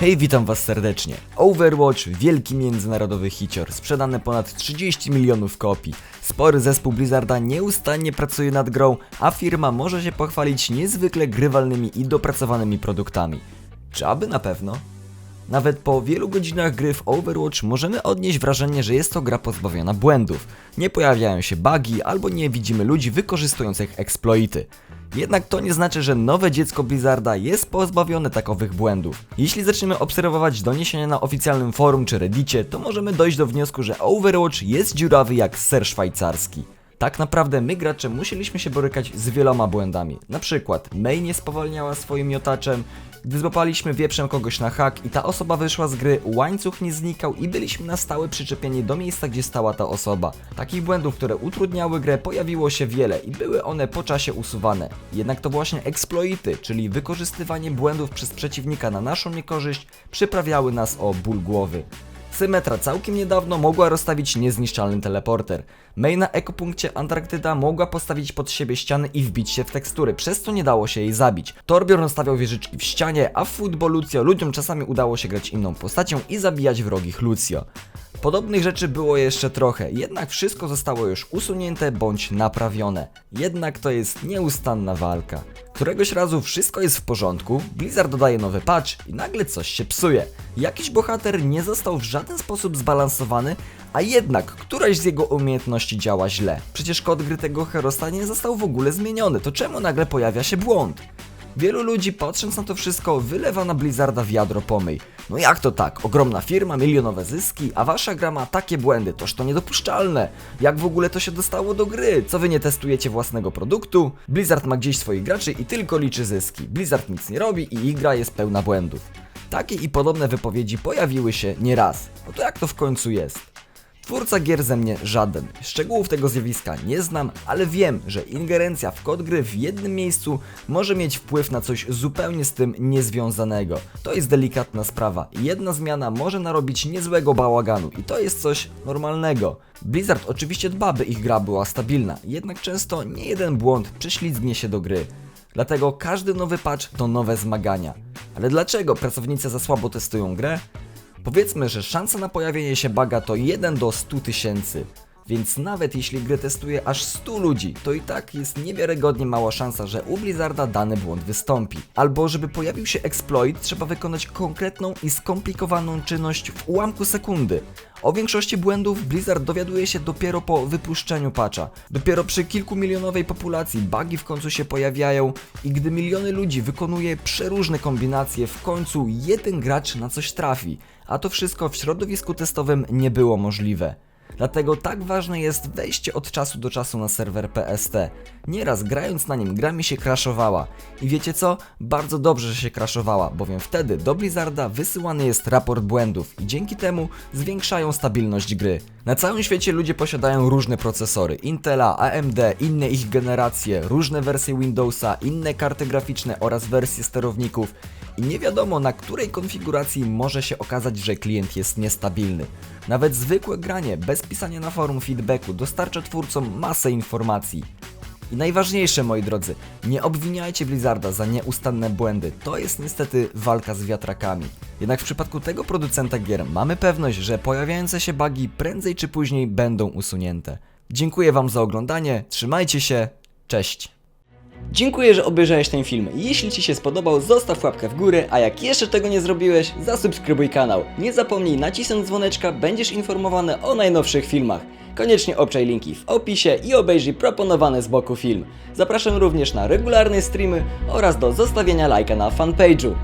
Hej, witam was serdecznie. Overwatch, wielki międzynarodowy hicior, sprzedane ponad 30 milionów kopii. Spory zespół Blizzarda nieustannie pracuje nad grą, a firma może się pochwalić niezwykle grywalnymi i dopracowanymi produktami. Czy aby na pewno? Nawet po wielu godzinach gry w Overwatch możemy odnieść wrażenie, że jest to gra pozbawiona błędów. Nie pojawiają się bugi albo nie widzimy ludzi wykorzystujących exploity. Jednak to nie znaczy, że nowe dziecko Blizzarda jest pozbawione takowych błędów. Jeśli zaczniemy obserwować doniesienia na oficjalnym forum czy reddicie, to możemy dojść do wniosku, że Overwatch jest dziurawy jak ser szwajcarski. Tak naprawdę my gracze musieliśmy się borykać z wieloma błędami. Na przykład May nie spowalniała swoim miotaczem, gdy złapaliśmy wieprzem kogoś na hak i ta osoba wyszła z gry, łańcuch nie znikał i byliśmy na stałe przyczepieni do miejsca, gdzie stała ta osoba. Takich błędów, które utrudniały grę, pojawiło się wiele i były one po czasie usuwane. Jednak to właśnie exploity, czyli wykorzystywanie błędów przez przeciwnika na naszą niekorzyść, przyprawiały nas o ból głowy. Symetra całkiem niedawno mogła rozstawić niezniszczalny teleporter. May na ekopunkcie Antarktyda mogła postawić pod siebie ściany i wbić się w tekstury, przez co nie dało się jej zabić. Torbjorn stawiał wieżyczki w ścianie, a w Football Lucio ludziom czasami udało się grać inną postacią i zabijać wrogich Lucio. Podobnych rzeczy było jeszcze trochę, jednak wszystko zostało już usunięte bądź naprawione. Jednak to jest nieustanna walka. Któregoś razu wszystko jest w porządku, Blizzard dodaje nowy patch i nagle coś się psuje. Jakiś bohater nie został w żaden sposób zbalansowany, a jednak któraś z jego umiejętności działa źle. Przecież kod gry tego Herosta nie został w ogóle zmieniony, to czemu nagle pojawia się błąd? Wielu ludzi patrząc na to wszystko wylewa na Blizzarda wiadro pomyj. No jak to tak? Ogromna firma, milionowe zyski, a wasza gra ma takie błędy, toż to niedopuszczalne. Jak w ogóle to się dostało do gry? Co wy nie testujecie własnego produktu? Blizzard ma gdzieś swoich graczy i tylko liczy zyski. Blizzard nic nie robi i ich gra jest pełna błędów. Takie i podobne wypowiedzi pojawiły się nieraz. No to jak to w końcu jest? Twórca gier ze mnie żaden. Szczegółów tego zjawiska nie znam, ale wiem, że ingerencja w kod gry w jednym miejscu może mieć wpływ na coś zupełnie z tym niezwiązanego. To jest delikatna sprawa. Jedna zmiana może narobić niezłego bałaganu i to jest coś normalnego. Blizzard oczywiście dba, by ich gra była stabilna, jednak często nie jeden błąd prześlizgnie się do gry. Dlatego każdy nowy patch to nowe zmagania. Ale dlaczego pracownicy za słabo testują grę? Powiedzmy, że szansa na pojawienie się baga to 1 do 100 tysięcy. Więc nawet jeśli grę testuje aż 100 ludzi, to i tak jest niewiarygodnie mała szansa, że u Blizzarda dany błąd wystąpi. Albo żeby pojawił się exploit, trzeba wykonać konkretną i skomplikowaną czynność w ułamku sekundy. O większości błędów Blizzard dowiaduje się dopiero po wypuszczeniu patcha. Dopiero przy kilkumilionowej populacji bugi w końcu się pojawiają i gdy miliony ludzi wykonuje przeróżne kombinacje, w końcu jeden gracz na coś trafi. A to wszystko w środowisku testowym nie było możliwe. Dlatego tak ważne jest wejście od czasu do czasu na serwer PST. Nieraz grając na nim gra mi się crashowała. I wiecie co? Bardzo dobrze, że się crashowała, bowiem wtedy do Blizzarda wysyłany jest raport błędów i dzięki temu zwiększają stabilność gry. Na całym świecie ludzie posiadają różne procesory, Intela, AMD, inne ich generacje, różne wersje Windowsa, inne karty graficzne oraz wersje sterowników i nie wiadomo na której konfiguracji może się okazać, że klient jest niestabilny. Nawet zwykłe granie bez pisania na forum feedbacku dostarcza twórcom masę informacji. I najważniejsze, moi drodzy, nie obwiniajcie Blizzarda za nieustanne błędy. To jest niestety walka z wiatrakami. Jednak w przypadku tego producenta gier mamy pewność, że pojawiające się bugi prędzej czy później będą usunięte. Dziękuję Wam za oglądanie, trzymajcie się, cześć! Dziękuję, że obejrzałeś ten film. Jeśli Ci się spodobał, zostaw łapkę w górę, a jak jeszcze tego nie zrobiłeś, zasubskrybuj kanał. Nie zapomnij nacisnąć dzwoneczka, będziesz informowany o najnowszych filmach. Koniecznie obczaj linki w opisie i obejrzyj proponowany z boku film. Zapraszam również na regularne streamy oraz do zostawienia lajka na fanpage'u.